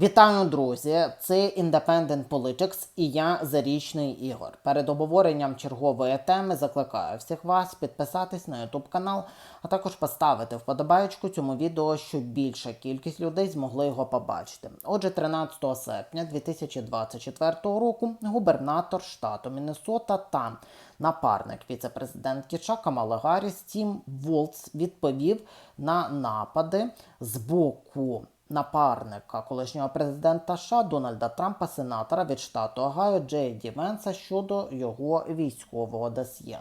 Вітаю, друзі! Це Independent Politics і я Зарічний Ігор. Перед обговоренням чергової теми закликаю всіх вас підписатись на YouTube канал, а також поставити вподобаєчку цьому відео, щоб більша кількість людей змогли його побачити. Отже, 13 серпня 2024 року губернатор штату Міннесота та напарник віце-президентки США Камали Гарріс Тім Волц відповів на напади з боку напарника колишнього президента США Дональда Трампа, сенатора від штату Огайо Джей Ді Венса щодо його військового досьє.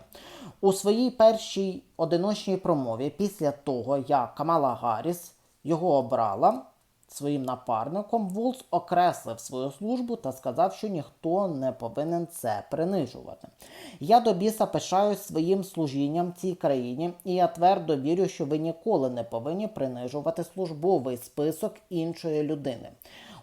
У своїй першій одиночній промові після того, як Камала Гарріс його обрала своїм напарником, Вулс окреслив свою службу та сказав, що ніхто не повинен це принижувати. Я до біса пишаюсь своїм служінням цій країні, і я твердо вірю, що ви ніколи не повинні принижувати службовий список іншої людини.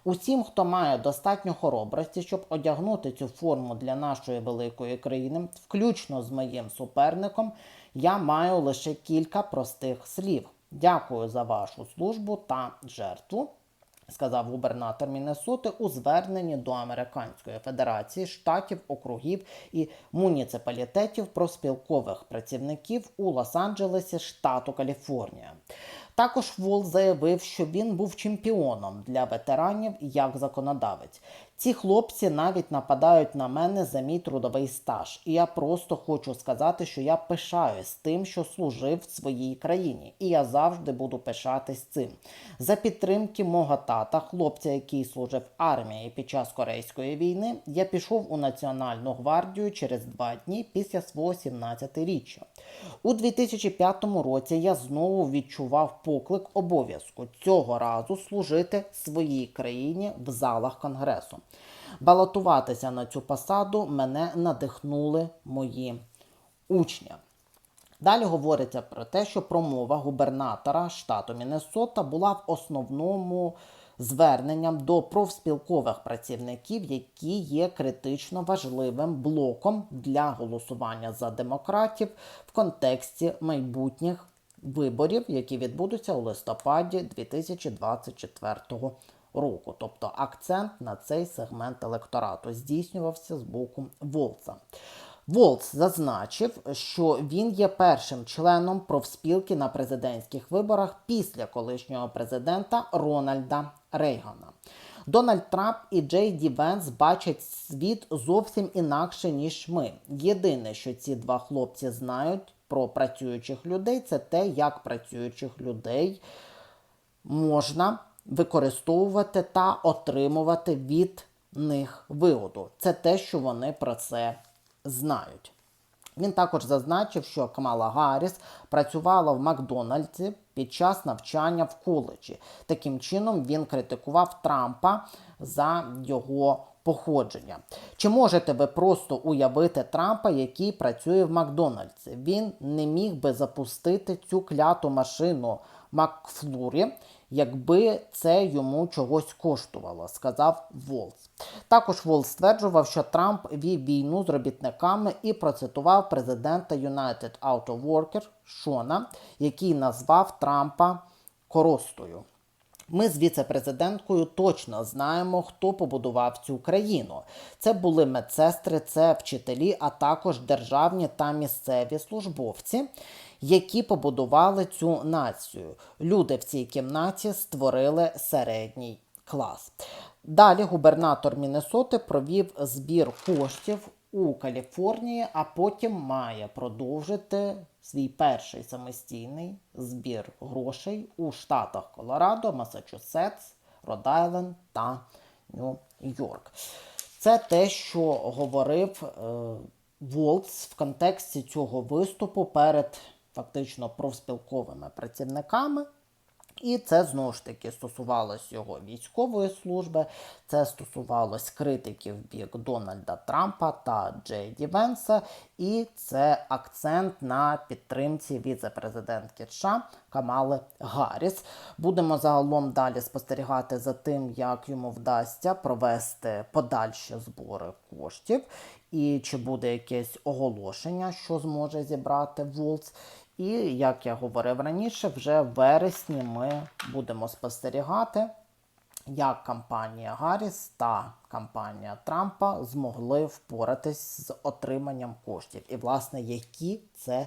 Усім, хто має достатньо хоробрості, щоб одягнути цю форму для нашої великої країни, включно з моїм суперником, я маю лише кілька простих слів. Дякую за вашу службу та жертву. Сказав губернатор Міннесоти у зверненні до Американської Федерації штатів, округів і муніципалітетів профспілкових працівників у Лос-Анджелесі, штату Каліфорнія. Також Вол заявив, що він був чемпіоном для ветеранів як законодавець. Ці хлопці навіть нападають на мене за мій трудовий стаж. І я просто хочу сказати, що я пишаюсь тим, що служив в своїй країні, і я завжди буду пишатись цим. За підтримки мого тата, хлопця, який служив армії під час Корейської війни, я пішов у Національну гвардію через два дні після свого 17-річчя. У 2005 році я знову відчував поклик обов'язку цього разу служити своїй країні в залах конгресу. Балотуватися на цю посаду мене надихнули мої учні. Далі говориться про те, що промова губернатора штату Міннесота була в основному зверненням до профспілкових працівників, які є критично важливим блоком для голосування за демократів в контексті майбутніх виборів, які відбудуться у листопаді 2024 року. Тобто акцент на цей сегмент електорату здійснювався з боку Волца. Волц зазначив, що він є першим членом профспілки на президентських виборах після колишнього президента Рональда Рейгана. Дональд Трамп і Джей Ді Венс бачать світ зовсім інакше, ніж ми. Єдине, що ці два хлопці знають про працюючих людей, це те, як працюючих людей можна використовувати та отримувати від них вигоду. Це те, що вони про це знають. Він також зазначив, що Камала Гарріс працювала в Макдональдсі під час навчання в коледжі. Таким чином він критикував Трампа за його походження. Чи можете ви просто уявити Трампа, який працює в Макдональдсі? Він не міг би запустити цю кляту машину Макфлурі, якби це йому чогось коштувало, сказав Волц. Також Волц стверджував, що Трамп вів війну з робітниками і процитував президента United Auto Worker Шона, який назвав Трампа коростою. Ми з віце-президенткою точно знаємо, хто побудував цю країну. Це були медсестри, це вчителі, а також державні та місцеві службовці, які побудували цю націю. Люди в цій кімнаті створили середній клас. Далі губернатор Міннесоти провів збір коштів у Каліфорнії, а потім має продовжити свій перший самостійний збір грошей у штатах Колорадо, Масачусетс, Род-Айленд та Нью-Йорк. Це те, що говорив е, Волц в контексті цього виступу перед фактично профспілковими працівниками. І це знову ж таки стосувалось його військової служби, це стосувалось критиків бік Дональда Трампа та Джей Ді Венса, і це акцент на підтримці віце-президентки США Камали Гарріс. Будемо загалом далі спостерігати за тим, як йому вдасться провести подальші збори коштів, і чи буде якесь оголошення, що зможе зібрати Волц. І, як я говорив раніше, вже в вересні ми будемо спостерігати як кампанія Гарріс та кампанія Трампа змогли впоратись з отриманням коштів, і власне які це